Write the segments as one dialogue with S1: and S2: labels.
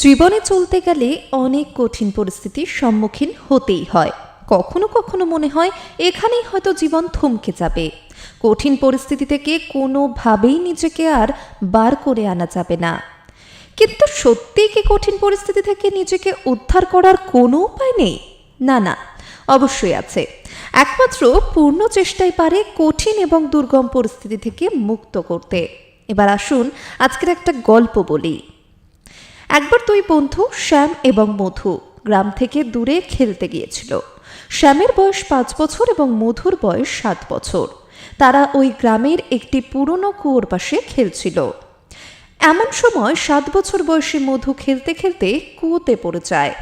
S1: জীবনে চলতে গেলে অনেক কঠিন পরিস্থিতির সম্মুখীন হতেই হয়। কখনো কখনো মনে হয় এখানেই হয়তো জীবন থমকে যাবে। কঠিন পরিস্থিতি থেকে কোনোভাবেই নিজেকে আর বার করে আনা যাবে না। কিন্তু সত্যিই কি কঠিন পরিস্থিতি থেকে নিজেকে উদ্ধার করার কোনো উপায় নেই? না না, অবশ্যই আছে। একমাত্র পূর্ণ চেষ্টাই পারে কঠিন এবং দুর্গম পরিস্থিতি থেকে মুক্ত করতে। এবার আসুন আজকের একটা গল্প বলি। একবার দুই বন্ধু, শ্যাম এবং মধু, গ্রাম থেকে দূরে খেলতে গিয়েছিল। শ্যামের বয়স পাঁচ বছর এবং মধুর বয়স সাত বছর। তারা ওই গ্রামের একটি পুরনো কুয়োর পাশে খেলছিল। এমন সময় সাত বছর বয়সী মধু খেলতে খেলতে কুয়োতে পড়ে যায়।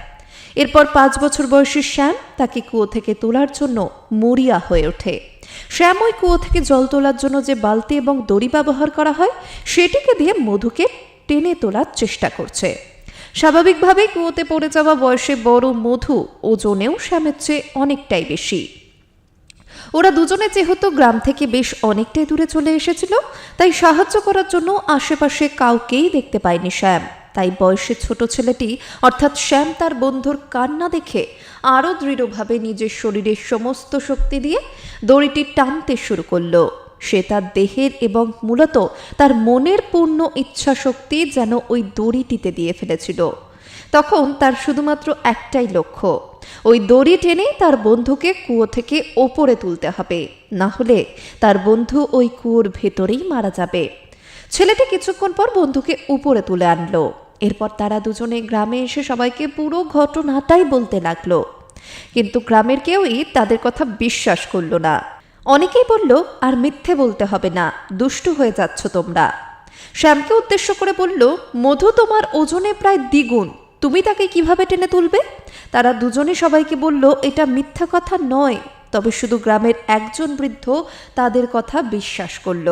S1: এরপর পাঁচ বছর বয়সী শ্যাম তাকে কুয়ো থেকে তোলার জন্য মরিয়া হয়ে ওঠে। শ্যাম ওই কুয়ো থেকে জল তোলার জন্য যে বালতি এবং দড়ি ব্যবহার করা হয়, সেটিকে দিয়ে মধুকে টেনে তোলার চেষ্টা করছে। স্বাভাবিকভাবেই কুয়োতে পড়ে যাওয়া বয়সে বড় মধু ওজনেও শ্যামের চেয়ে অনেকটাই বেশি। ওরা দুজনে যেহেতু গ্রাম থেকে বেশ অনেকটাই দূরে চলে এসেছিল, তাই সাহায্য করার জন্য আশেপাশে কাউকেই দেখতে পায়নি শ্যাম। তাই বয়সে ছোট ছেলেটি, অর্থাৎ শ্যাম তার বন্ধুর কান্না দেখে আরও দৃঢ়ভাবে নিজের শরীরের সমস্ত শক্তি দিয়ে দড়িটি টানতে শুরু করল। সে তার দেহের এবং মূলত তার মনের পূর্ণ ইচ্ছা শক্তি যেন ওই দড়িটিতে দিয়ে ফেলেছিল। তখন তার শুধুমাত্র একটাই লক্ষ্য, ওই দড়ি টেনে তার বন্ধুকে কুয়ো থেকে ওপরে তুলতে হবে, না হলে তার বন্ধু ওই কুয়োর ভেতরেই মারা যাবে। ছেলেটি কিছুক্ষণ পর বন্ধুকে উপরে তুলে আনলো। এরপর তারা দুজনে গ্রামে এসে সবাইকে পুরো ঘটনাটাই বলতে লাগল। কিন্তু গ্রামের কেউই তাদের কথা বিশ্বাস করল না। অনেকেই বলল, আর মিথ্যে বলতে হবে না, দুষ্টু হয়ে যাচ্ছ তোমরা। শ্যামকে উদ্দেশ্য করে বলল, মধু তোমার ওজনে প্রায় দ্বিগুণ, তুমি তাকে কীভাবে টেনে তুলবে? তারা দুজনে সবাইকে বলল, এটা মিথ্যা কথা নয়, তবে শুধু গ্রামের একজন বৃদ্ধ তাদের কথা বিশ্বাস করল।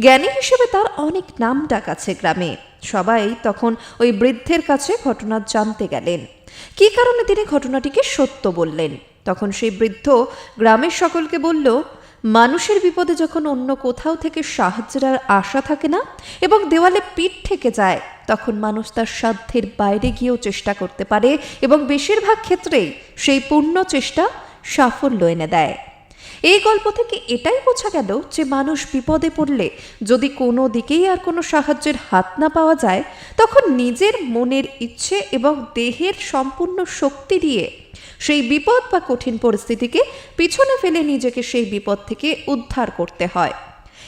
S1: জ্ঞানী হিসেবে তার অনেক নাম ডাক আছে গ্রামে। সবাই তখন ওই বৃদ্ধের কাছে ঘটনা জানতে গেলেন। কি কারণে তিনি ঘটনাটিকে সত্য বললেন? তখন সেই বৃদ্ধ গ্রামের সকলকে বলল মানুষের বিপদে যখন অন্য কোথাও থেকে সাহায্যের আর আশা থাকে না এবং দেওয়ালে পিঠ থেকে যায়, তখন মানুষ তার সাধ্যের বাইরে গিয়েও চেষ্টা করতে পারে এবং বেশিরভাগ ক্ষেত্রেই সেই পূর্ণ চেষ্টা সাফল্য এনে দেয়। এই গল্প থেকে এটাই বোঝা গেল যে মানুষ বিপদে পড়লে যদি কোনো দিকেই আর কোনো সাহায্যের হাত না পাওয়া যায়, তখন নিজের মনের ইচ্ছে এবং দেহের সম্পূর্ণ শক্তি দিয়ে সেই বিপদ বা কঠিন পরিস্থিতিকে পিছনে ফেলে নিজেকে সেই বিপদ থেকে উদ্ধার করতে হয়।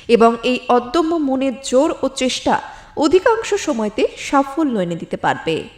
S1: এবং এই অদম্য মনের জোর ও চেষ্টা অধিকাংশ সময়তে সাফল্য এনে দিতে পারবে।